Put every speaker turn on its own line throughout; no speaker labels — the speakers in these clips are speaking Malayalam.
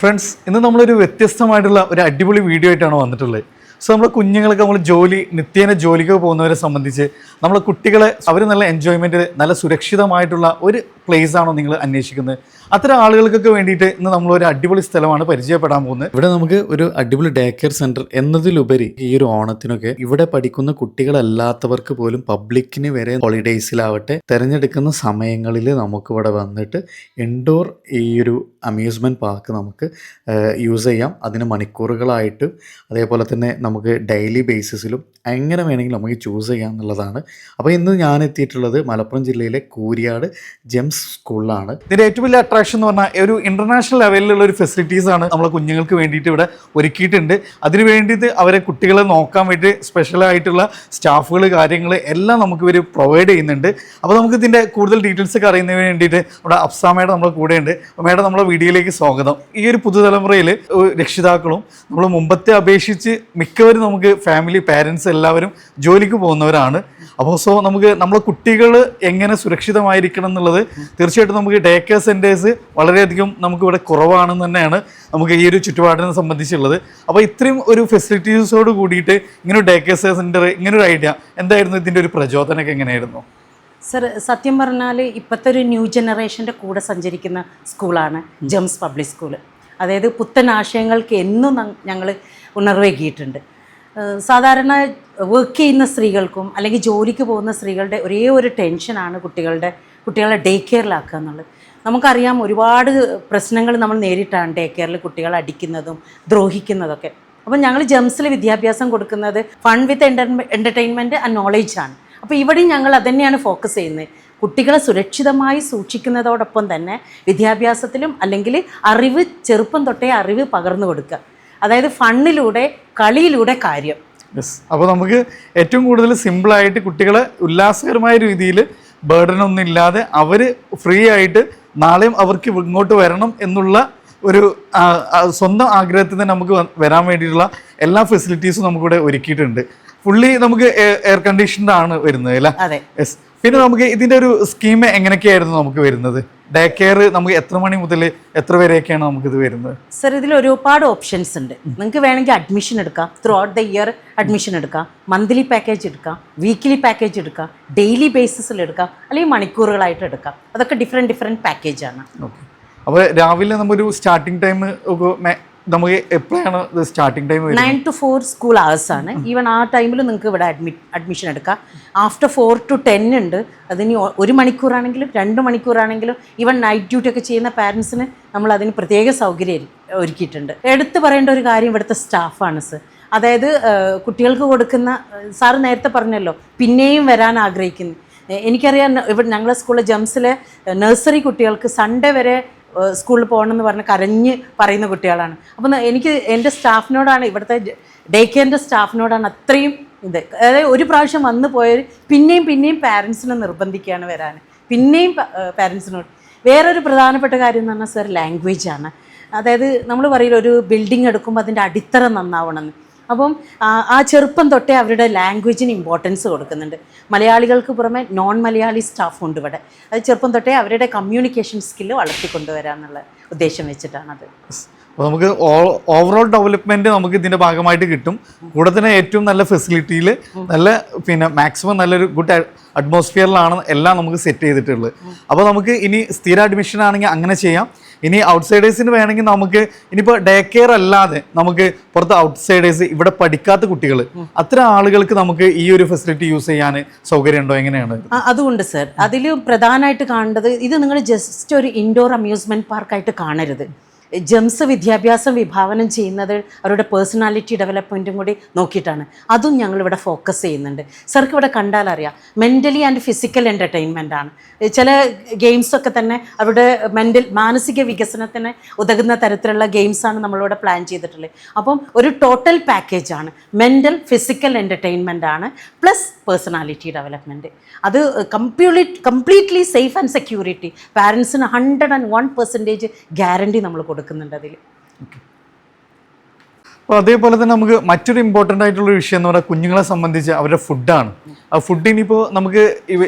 ഫ്രണ്ട്സ് ഇന്ന് നമ്മളൊരു വ്യത്യസ്തമായിട്ടുള്ള ഒരു അടിപൊളി വീഡിയോ ആയിട്ടാണ് വന്നിട്ടുള്ളത്. സോ നമ്മൾ കുഞ്ഞുങ്ങൾക്ക് നമ്മൾ ജോലി നിത്യേന ജോലിക്ക് പോകുന്നവരെ സംബന്ധിച്ച് നമ്മൾ കുട്ടികളെ അവർ നല്ല എൻജോയ്മെന്റ് നല്ല സുരക്ഷിതമായിട്ടുള്ള ഒരു പ്ലേസ് ആണോ നിങ്ങൾ അന്വേഷിക്കുന്നത്? അത്തരം ആളുകൾക്കൊക്കെ വേണ്ടിയിട്ട് ഇന്ന് നമ്മൾ ഒരു അടിപൊളി സ്ഥലമാണ് പരിചയപ്പെടാൻ പോകുന്നത്. ഇവിടെ നമുക്ക് ഒരു അടിപൊളി ഡേ കെയർ സെന്റർ എന്നതിലുപരി ഈ ഒരു ഓണത്തിനൊക്കെ ഇവിടെ പഠിക്കുന്ന കുട്ടികളല്ലാത്തവർക്ക് പോലും പബ്ലിക്കിന് വരെ ഹോളിഡേയ്സിലാവട്ടെ തിരഞ്ഞെടുക്കുന്ന സമയങ്ങളിൽ നമുക്ക് ഇവിടെ വന്നിട്ട് ഇൻഡോർ ഈ ഒരു അമ്യൂസ്മെന്റ് പാർക്ക് നമുക്ക് യൂസ് ചെയ്യാം. അതിന് മണിക്കൂറുകളായിട്ടും അതേപോലെ തന്നെ നമുക്ക് ഡെയിലി ബേസിസിലും എങ്ങനെ വേണമെങ്കിലും നമുക്ക് ചൂസ് ചെയ്യാം എന്നുള്ളതാണ്. അപ്പോൾ ഇന്ന് ഞാൻ എത്തിയിട്ടുള്ളത് മലപ്പുറം ജില്ലയിലെ കൂരിയാട് ജെംസ് സ്കൂളിലാണ് ഇതിന്റെ ഏറ്റവും വലിയ അട്രാക്ഷൻ എന്ന് പറഞ്ഞാൽ ഒരു ഇന്റർനാഷണൽ ലെവലിലുള്ള ഒരു ഫെസിലിറ്റീസ് ആണ് നമ്മളെ കുഞ്ഞുങ്ങൾക്ക് വേണ്ടിയിട്ട് ഇവിടെ ഒരുക്കിയിട്ടുണ്ട്. അതിനു വേണ്ടിയിട്ട് അവരെ കുട്ടികളെ നോക്കാൻ വേണ്ടി സ്പെഷ്യലായിട്ടുള്ള സ്റ്റാഫുകൾ കാര്യങ്ങൾ എല്ലാം നമുക്ക് ഇവർ പ്രൊവൈഡ് ചെയ്യുന്നുണ്ട്. അപ്പോൾ നമുക്ക് ഇതിന്റെ കൂടുതൽ ഡീറ്റെയിൽസ് ഒക്കെ അറിയുന്നതിന് വേണ്ടിയിട്ട് നമ്മുടെ അഫ്സാ മേഡം നമ്മുടെ കൂടെയുണ്ട്. മേഡം നമ്മുടെ വീഡിയോയിലേക്ക് സ്വാഗതം. ഈ ഒരു പുതുതലമുറയിൽ രക്ഷിതാക്കളും നമ്മൾ മുമ്പത്തെ അപേക്ഷിച്ച് മിക്കവരും നമുക്ക് ഫാമിലി പാരൻസ് എല്ലാവരും ജോലിക്ക് പോകുന്നവരാണ്. അപ്പോൾ സോ നമുക്ക് നമ്മളെ കുട്ടികൾ എങ്ങനെ സുരക്ഷിതമായിരിക്കണം എന്നുള്ളത് തീർച്ചയായിട്ടും നമുക്ക് ഡേ കെയർ സെന്റേഴ്സ് വളരെയധികം നമുക്ക് ഇവിടെ കുറവാണെന്ന് തന്നെയാണ് നമുക്ക് ഈ ഒരു ചുറ്റുപാടിനെ സംബന്ധിച്ചുള്ളത്. അപ്പോൾ ഇത്രയും ഒരു ഫെസിലിറ്റീസോട് കൂടിയിട്ട് ഇങ്ങനെ ഡേ കെയർ സെന്റർ ഇങ്ങനെ ഒരു ഐഡിയ എന്തായിരുന്നു ഇതിന്റെ ഒരു പ്രചോദനമൊക്കെ എങ്ങനെയായിരുന്നു?
സർ സത്യം പറഞ്ഞാൽ ഇപ്പോഴത്തെ ഒരു ന്യൂ ജനറേഷന്റെ കൂടെ സഞ്ചരിക്കുന്ന സ്കൂളാണ് ജംസ് പബ്ലിക് സ്കൂൾ അതായത് പുത്തൻ ആശയങ്ങൾക്ക് എന്നും ഞങ്ങൾ ഉണർവേകിയിട്ടുണ്ട്. സാധാരണ വർക്ക് ചെയ്യുന്ന സ്ത്രീകൾക്കും അല്ലെങ്കിൽ ജോലിക്ക് പോകുന്ന സ്ത്രീകളുടെ ഒരേ ഒരു ടെൻഷനാണ് കുട്ടികളുടെ കുട്ടികളെ ഡേ കെയറിലാക്കുക എന്നുള്ളത്. നമുക്കറിയാം ഒരുപാട് പ്രശ്നങ്ങൾ നമ്മൾ നേരിട്ടാണ് ഡേ കെയറിൽ കുട്ടികളെ അടിക്കുന്നതും ദ്രോഹിക്കുന്നതൊക്കെ. അപ്പം ഞങ്ങൾ ജംസിൽ വിദ്യാഭ്യാസം കൊടുക്കുന്നത് fun with entertainment and knowledge ആണ്. അപ്പോൾ ഇവിടെയും ഞങ്ങൾ അതന്നെയാണ് ഫോക്കസ് ചെയ്യുന്നത്. കുട്ടികളെ സുരക്ഷിതമായി സൂക്ഷിക്കുന്നതോടൊപ്പം തന്നെ വിദ്യാഭ്യാസത്തിലും അല്ലെങ്കിൽ അറിവ് ചെറുപ്പം തൊട്ടേ അറിവ് പകർന്നു കൊടുക്കുക. അതായത് ഫണ്ണിലൂടെ കളിയിലൂടെ കാര്യം.
അപ്പോൾ നമുക്ക് ഏറ്റവും കൂടുതൽ സിമ്പിളായിട്ട് കുട്ടികളെ ഉല്ലാസകരമായ രീതിയിൽ ബേർഡൻ ഒന്നും ഇല്ലാതെ അവർ ഫ്രീ ആയിട്ട് നാളെയും അവർക്ക് ഇങ്ങോട്ട് വരണം എന്നുള്ള ഒരു സ്വന്തം ആഗ്രഹത്തിൽ തന്നെ നമുക്ക് വരാൻ വേണ്ടിയിട്ടുള്ള എല്ലാ ഫെസിലിറ്റീസും നമുക്കിവിടെ ഒരുക്കിയിട്ടുണ്ട്. ഫുള്ളി നമുക്ക് എയർ കണ്ടീഷൻഡ് ആണ് വരുന്നത് അല്ലേ? യെസ് പിന്നെ നമുക്ക് ഇതിന്റെ ഒരു സ്കീം എങ്ങനെയൊക്കെയായിരുന്നു നമുക്ക് വരുന്നത്? ഡേ കെയർ നമുക്ക് എത്ര മണി മുതൽ എത്ര വരെയൊക്കെയാണ് നമുക്ക് ഇത് വരുന്നത്?
സർ ഇതിൽ ഒരുപാട് ഓപ്ഷൻസ് ഉണ്ട്. നിങ്ങൾക്ക് വേണമെങ്കിൽ അഡ്മിഷൻ എടുക്കാം. Throughout the year admission എടുക്കാം. മന്ത്ലി പാക്കേജ് എടുക്കാം. വീക്കിലി പാക്കേജ് എടുക്കാം. ഡെയിലി ബേസിസിൽ എടുക്കാം. അല്ലെങ്കിൽ മണിക്കൂറുകളായിട്ട് എടുക്കാം. അതൊക്കെ ഡിഫറെന്റ് ഡിഫറെന്റ് പാക്കേജാണ്
ഓക്കെ അപ്പോൾ രാവിലെ നമ്മൊരു സ്റ്റാർട്ടിംഗ് ടൈം നമുക്ക് എപ്പോഴാണ് starting time
nine to four school hours ആണ്. ഈവൻ ആ ടൈമിൽ നിങ്ങൾക്ക് ഇവിടെ അഡ്മിറ്റ് അഡ്മിഷൻ എടുക്കാം. ആഫ്റ്റർ ഫോർ ടു ടെൻ ഉണ്ട്. അതിന് ഒരു മണിക്കൂറാണെങ്കിലും രണ്ട് മണിക്കൂറാണെങ്കിലും ഈവൻ നൈറ്റ് ഡ്യൂട്ടി ഒക്കെ ചെയ്യുന്ന പാരൻസിന് നമ്മൾ അതിന് പ്രത്യേക സൗകര്യം ഒരുക്കിയിട്ടുണ്ട്. എടുത്തു പറയേണ്ട ഒരു കാര്യം ഇവിടുത്തെ സ്റ്റാഫാണ് സർ അതായത് കുട്ടികൾക്ക് കൊടുക്കുന്ന സാറ് നേരത്തെ പറഞ്ഞല്ലോ പിന്നെയും വരാൻ ആഗ്രഹിക്കുന്നു. എനിക്കറിയാം ഇവിടെ ഞങ്ങളുടെ സ്കൂളിലെ ജംസിലെ നഴ്സറി കുട്ടികൾക്ക് സൺഡേ വരെ സ്കൂളിൽ പോകണമെന്ന് പറഞ്ഞ് കരഞ്ഞ് പറയുന്ന കുട്ടികളാണ്. അപ്പം എനിക്ക് എന്റെ സ്റ്റാഫിനോടാണ് ഇവിടുത്തെ ഡേ കെയറിന്റെ സ്റ്റാഫിനോടാണ് അത്രയും ഇത്. അതായത് ഒരു പ്രാവശ്യം വന്നു പോയവർ പിന്നെയും പിന്നെയും പാരൻസിനെ നിർബന്ധിക്കുകയാണ് വരാൻ പിന്നെയും പാരൻസിനോട് വേറൊരു പ്രധാനപ്പെട്ട കാര്യം എന്ന് പറഞ്ഞാൽ സർ ലാംഗ്വേജ് ആണ്. അതായത് നമ്മൾ പറയില്ല ഒരു ബിൽഡിംഗ് എടുക്കുമ്പോൾ അതിന്റെ അടിത്തറ നന്നാവണമെന്ന്. അപ്പം ആ, ചെറുപ്പം തൊട്ടേ അവരുടെ ലാംഗ്വേജിന് ഇമ്പോർട്ടൻസ് കൊടുക്കുന്നുണ്ട്. മലയാളികൾക്ക് പുറമെ നോൺ മലയാളി സ്റ്റാഫ് ഉണ്ട് ഇവിടെ. അത് ചെറുപ്പം തൊട്ടേ അവരുടെ കമ്മ്യൂണിക്കേഷൻ സ്കില്ല് വളർത്തിക്കൊണ്ടുവരാന്നുള്ള ഉദ്ദേശം വെച്ചിട്ടാണത്.
അപ്പോൾ നമുക്ക് ഓവറോൾ ഡെവലപ്മെന്റ് നമുക്ക് ഇതിന്റെ ഭാഗമായിട്ട് കിട്ടും. കൂടെ തന്നെ ഏറ്റവും നല്ല ഫെസിലിറ്റിയിൽ നല്ല പിന്നെ മാക്സിമം നല്ലൊരു ഗുഡ് അറ്റ്മോസ്ഫിയറിലാണ് എല്ലാം നമുക്ക് സെറ്റ് ചെയ്തിട്ടുള്ളത്. അപ്പോൾ നമുക്ക് ഇനി സ്ഥിര അഡ്മിഷൻ ആണെങ്കിൽ അങ്ങനെ ചെയ്യാം. ഇനി ഔട്ട്സൈഡേഴ്സിന് വേണമെങ്കിൽ നമുക്ക് ഇനിയിപ്പോൾ ഡേ കെയർ അല്ലാതെ നമുക്ക് പുറത്ത് ഔട്ട്സൈഡേഴ്സ് ഇവിടെ പഠിക്കാത്ത കുട്ടികൾ അത്തരം ആളുകൾക്ക് നമുക്ക് ഈ ഒരു ഫെസിലിറ്റി യൂസ് ചെയ്യാൻ സൗകര്യമുണ്ടോ? എങ്ങനെയാണ്?
അതുകൊണ്ട് സർ അതിൽ പ്രധാനമായിട്ട് കാണേണ്ടത് ഇത് നിങ്ങൾ ജസ്റ്റ് ഒരു ഇൻഡോർ അമ്യൂസ്മെന്റ് പാർക്കായിട്ട് കാണരുത്. ജംസ് വിദ്യാഭ്യാസം വിഭാവനം ചെയ്യുന്നത് അവരുടെ പേഴ്സണാലിറ്റി ഡെവലപ്മെന്റും കൂടി നോക്കിയിട്ടാണ്. അതും ഞങ്ങളിവിടെ ഫോക്കസ് ചെയ്യുന്നുണ്ട്. സർക്ക് ഇവിടെ കണ്ടാൽ അറിയാം മെന്റലി ആൻഡ് ഫിസിക്കൽ എന്റർടൈൻമെന്റ് ആണ് ചില ഗെയിംസൊക്കെ തന്നെ അവരുടെ മെന്റൽ മാനസിക വികസനത്തിന് ഉതകുന്ന തരത്തിലുള്ള ഗെയിംസാണ് നമ്മളിവിടെ പ്ലാൻ ചെയ്തിട്ടുള്ളത്. അപ്പം ഒരു ടോട്ടൽ പാക്കേജാണ് മെന്റൽ ഫിസിക്കൽ എന്റർടൈൻമെന്റ് ആണ് പ്ലസ് പേഴ്സണാലിറ്റി ഡെവലപ്മെന്റ് അത് complete completely safe and security പാരൻസിന് hundred and one percentage guarantee നമ്മൾ കൊടുക്കുന്നുണ്ട് അതിൽ
അപ്പോൾ അതേപോലെ തന്നെ നമുക്ക് മറ്റൊരു ഇമ്പോർട്ടന്റ് ആയിട്ടുള്ള വിഷയം എന്ന് പറഞ്ഞാൽ കുഞ്ഞുങ്ങളെ സംബന്ധിച്ച് അവരുടെ ഫുഡാണ് ആ ഫുഡ് ഇനിയിപ്പോൾ നമുക്ക്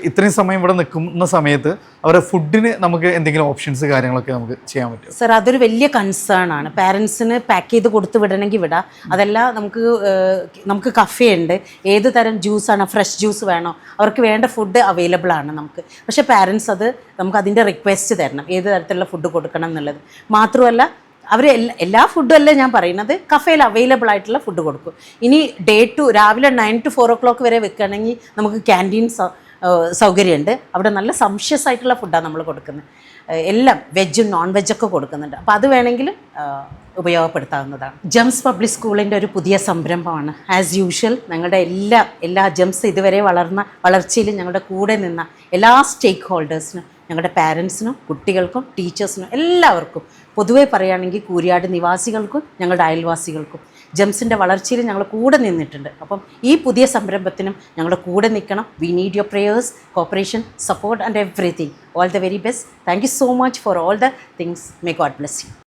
ഇത്രയും സമയം ഇവിടെ നിൽക്കുന്ന സമയത്ത് അവരുടെ ഫുഡിന് നമുക്ക് എന്തെങ്കിലും ഓപ്ഷൻസ് കാര്യങ്ങളൊക്കെ നമുക്ക് ചെയ്യാൻ പറ്റും.
സർ അതൊരു വലിയ കൺസേൺ ആണ്. പാരൻസിന് പാക്ക് ചെയ്ത് കൊടുത്ത് വിടണമെങ്കിൽ വിടാം. അതല്ല നമുക്ക് നമുക്ക് കഫേ ഉണ്ട്. ഏത് തരം ജ്യൂസാണ് ഫ്രഷ് ജ്യൂസ് വേണോ അവർക്ക് വേണ്ട ഫുഡ് അവൈലബിൾ ആണ് നമുക്ക്. പക്ഷേ പാരൻസ് അത് നമുക്ക് അതിന്റെ റിക്വസ്റ്റ് തരണം. ഏത് തരത്തിലുള്ള ഫുഡ് കൊടുക്കണം എന്നുള്ളത്. മാത്രമല്ല അവർ എല്ലാ എല്ലാ ഫുഡും അല്ല ഞാൻ പറയുന്നത്? കഫേയിൽ അവൈലബിൾ ആയിട്ടുള്ള ഫുഡ് കൊടുക്കും. ഇനി ഡേ ടു രാവിലെ nine to four o'clock വരെ വെക്കുകയാണെങ്കിൽ നമുക്ക് ക്യാന്റീൻ സൗകര്യമുണ്ട്. അവിടെ നല്ല സംഷ്യസ് ആയിട്ടുള്ള ഫുഡാണ് നമ്മൾ കൊടുക്കുന്നത്. എല്ലാം വെജും നോൺ വെജൊക്കെ കൊടുക്കുന്നുണ്ട്. അപ്പോൾ അത് വേണമെങ്കിൽ ഉപയോഗപ്പെടുത്താവുന്നതാണ്. ജംസ് പബ്ലിക് സ്കൂളിന്റെ ഒരു പുതിയ സംരംഭമാണ്. ആസ് യൂഷ്വൽ ഞങ്ങളുടെ എല്ലാ എല്ലാ ജംസ് ഇതുവരെ വളർന്ന വളർച്ചയിൽ ഞങ്ങളുടെ കൂടെ നിന്ന എല്ലാ സ്റ്റേക്ക് ഹോൾഡേഴ്സിനും ഞങ്ങളുടെ പാരൻസിനും കുട്ടികൾക്കും ടീച്ചേഴ്സിനും എല്ലാവർക്കും. പൊതുവേ പറയുകയാണെങ്കിൽ കൂരിയാട് നിവാസികൾക്കും ഞങ്ങളുടെ അയൽവാസികൾക്കും. ജംസിന്റെ വളർച്ചയിൽ ഞങ്ങൾ കൂടെ നിന്നിട്ടുണ്ട്. അപ്പം ഈ പുതിയ സംരംഭത്തിനും ഞങ്ങളുടെ കൂടെ നിൽക്കണം. We need your prayers cooperation support and everything all the very best thank you so much for all the things may God bless you